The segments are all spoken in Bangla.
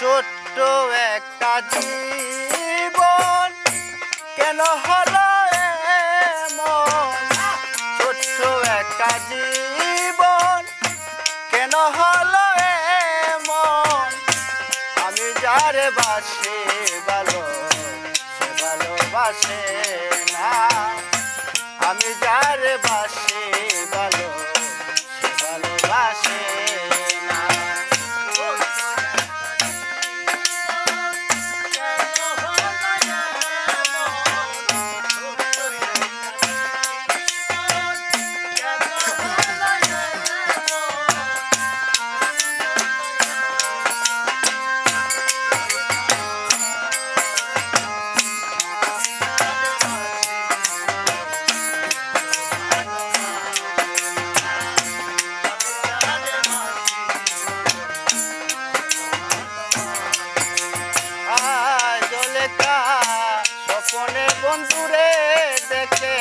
ছোট্ট একটা জীবন। কেন হলো এমন? ছোট্ট একটা জীবন। কেন হলো আমি যারে বাসে ভালো, সে ভালোবাসে না। আমি যারে স্বপনে বন্ধুরে দেখে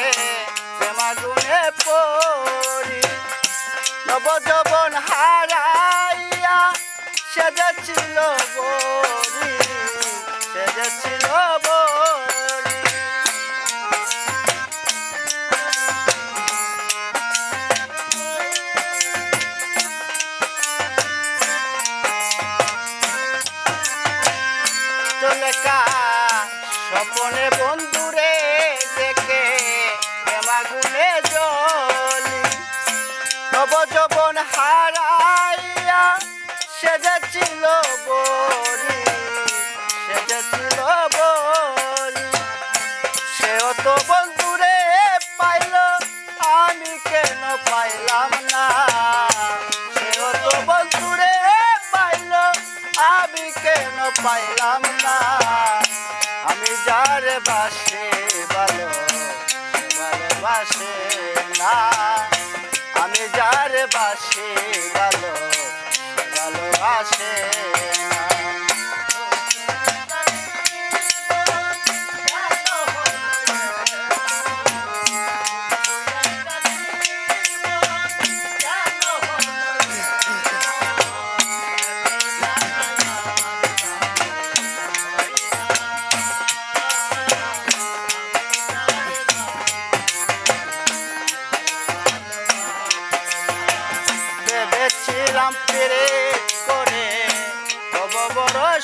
প্রেমাগুনে পড়ি। নবজবন হারাইয়া সেজেছিল বরি সেজেছিল বরি চলেকা স্বপনে বন্ধুরে দেখে প্রেমাগুনে জলি। নবজবন হারাইয়া সেজেছিল বরি সেজেছিল বরি সেও তো বন্ধুরে পাইল, আমি কেন পাইলাম না? সেও তো বন্ধুরে পাইল, আমি কেন পাইলাম না? আমি যার বাসে ভালো ভালোবাসে না। আমি যার বাসে ভালো ভালোবাসে না।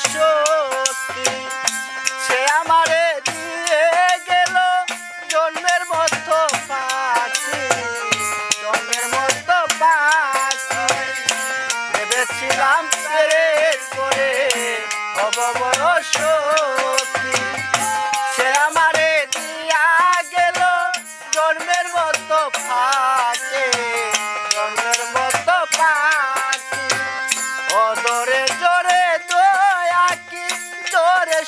শক্তি সে আমারে দিয়ে গেল জন্মের মতো পাখি জন্মের মতো পাখি ভেবেছিলাম করে হব বড় শক্তি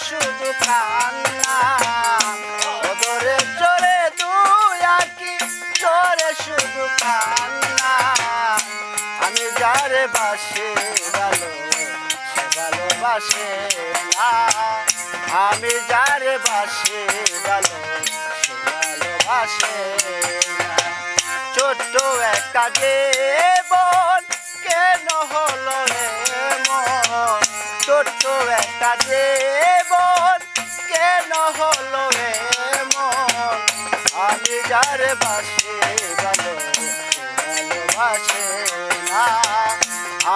শুধু কান্না ওদরে জোরে দয়া কি জোরে শুধু কান্না আমি যারে বাসে ভালো, সে ভালোবাসে না। আমি যারে বাসে ভালো, সে ভালোবাসে ছোট্ট একটা জীবন কেন হলো এমন ছোট্ট একটা জীবন যার বাসে ভালো ভালোবাসে না।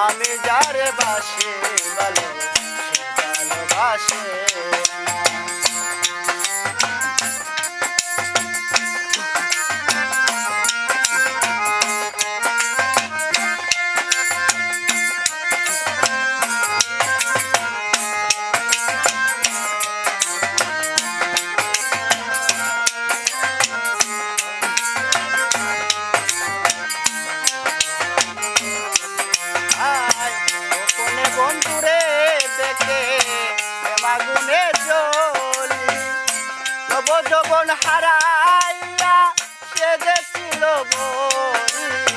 আমি যার বাসে ভালো ভালোবাসে। আগুনে জলি তব যৌবন হারাইয়া সে দেখছিল বলি